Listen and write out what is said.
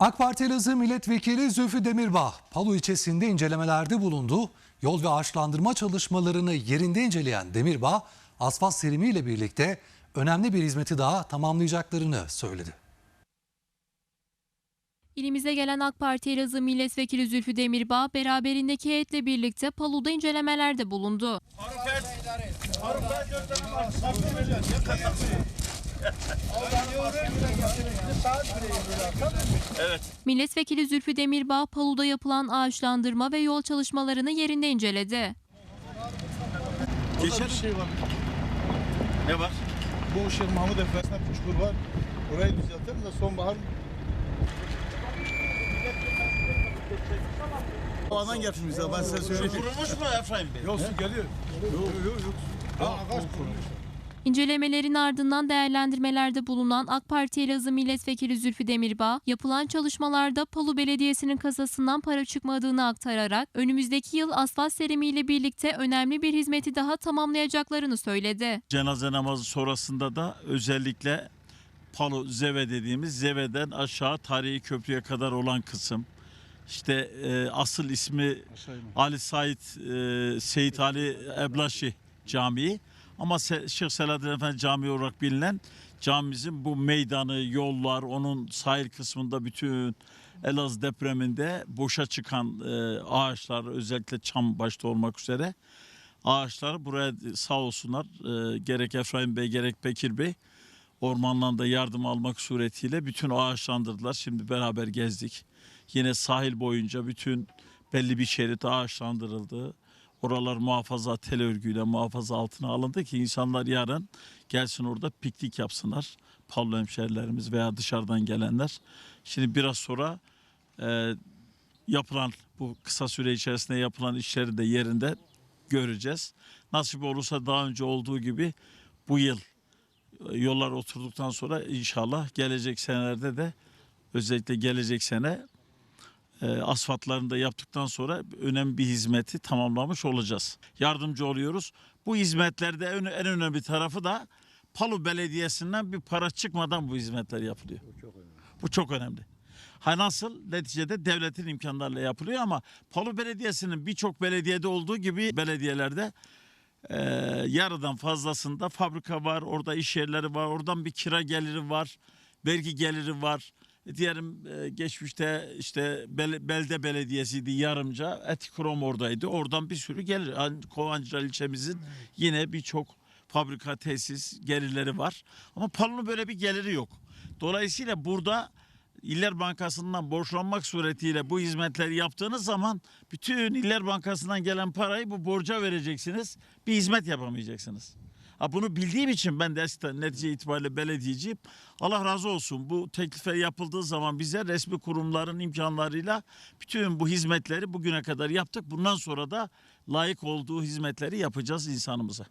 AK Parti Elazığ Milletvekili Zülfü Demirbağ, Palu ilçesinde incelemelerde bulundu. Yol ve ağaçlandırma çalışmalarını yerinde inceleyen Demirbağ, asfalt serimiyle birlikte önemli bir hizmeti daha tamamlayacaklarını söyledi. İlimize gelen AK Parti Elazığ Milletvekili Zülfü Demirbağ beraberindeki heyetle birlikte Palu'da incelemelerde bulundu. Milletvekili Zülfü Demirbağ Palu'da yapılan ağaçlandırma ve yol çalışmalarını yerinde inceledi. Geçer bir şey var. Ne var? Bu Şeyh Mahmud Efesi'nde bir çukur var. Orayı düzeltelim de sonbahar Havadan getirmiş ya ben size söyleyeyim. Kurulmuş mu Efraim Bey? Yok su geliyor. Yok yok yok. Ha ağaç kurumuş. İncelemelerin ardından değerlendirmelerde bulunan AK Parti Elazığ Milletvekili Zülfü Demirbağ, yapılan çalışmalarda Palu Belediyesi'nin kasasından para çıkmadığını aktararak önümüzdeki yıl asfalt serimiyle birlikte önemli bir hizmeti daha tamamlayacaklarını söyledi. Cenaze namazı sonrasında da özellikle Palu Zeve dediğimiz Zeve'den aşağı tarihi köprüye kadar olan kısım. İşte e, asıl ismi Ali Said e, Seyit Ali Eblaşi Camii ama Şeyh Selahattin Efendi Camii olarak bilinen camimizin bu meydanı, yollar, onun sahil kısmında bütün Elazığ depreminde boşa çıkan e, ağaçlar özellikle çam başta olmak üzere ağaçları buraya sağ olsunlar e, gerek Efraim Bey gerek Bekir Bey ormandan da yardım almak suretiyle bütün ağaçlandırdılar. Şimdi beraber gezdik. Yine sahil boyunca bütün belli bir şerit ağaçlandırıldı. Oralar muhafaza tel örgüyle muhafaza altına alındı ki insanlar yarın gelsin orada piknik yapsınlar. Pavlo hemşerilerimiz veya dışarıdan gelenler. Şimdi biraz sonra e, yapılan bu kısa süre içerisinde yapılan işleri de yerinde göreceğiz. Nasip olursa daha önce olduğu gibi bu yıl e, yollar oturduktan sonra inşallah gelecek senelerde de özellikle gelecek sene e, asfaltlarını da yaptıktan sonra önemli bir hizmeti tamamlamış olacağız. Yardımcı oluyoruz. Bu hizmetlerde en, en önemli tarafı da Palu Belediyesi'nden bir para çıkmadan bu hizmetler yapılıyor. Bu çok önemli. Ha nasıl? Neticede devletin imkanlarıyla yapılıyor ama Palu Belediyesi'nin birçok belediyede olduğu gibi belediyelerde e, yarıdan fazlasında fabrika var, orada iş yerleri var, oradan bir kira geliri var, vergi geliri var. Diyelim e, geçmişte işte bel- belde belediyesiydi yarımca, Etikrom oradaydı. Oradan bir sürü gelir. Hani Kovancılar ilçemizin yine birçok fabrika, tesis gelirleri var. Ama Palu'nun böyle bir geliri yok. Dolayısıyla burada İller Bankası'ndan borçlanmak suretiyle bu hizmetleri yaptığınız zaman bütün İller Bankası'ndan gelen parayı bu borca vereceksiniz. Bir hizmet yapamayacaksınız. Ha bunu bildiğim için ben de eskiden netice itibariyle belediyeciyim. Allah razı olsun bu teklifler yapıldığı zaman bize resmi kurumların imkanlarıyla bütün bu hizmetleri bugüne kadar yaptık. Bundan sonra da layık olduğu hizmetleri yapacağız insanımıza.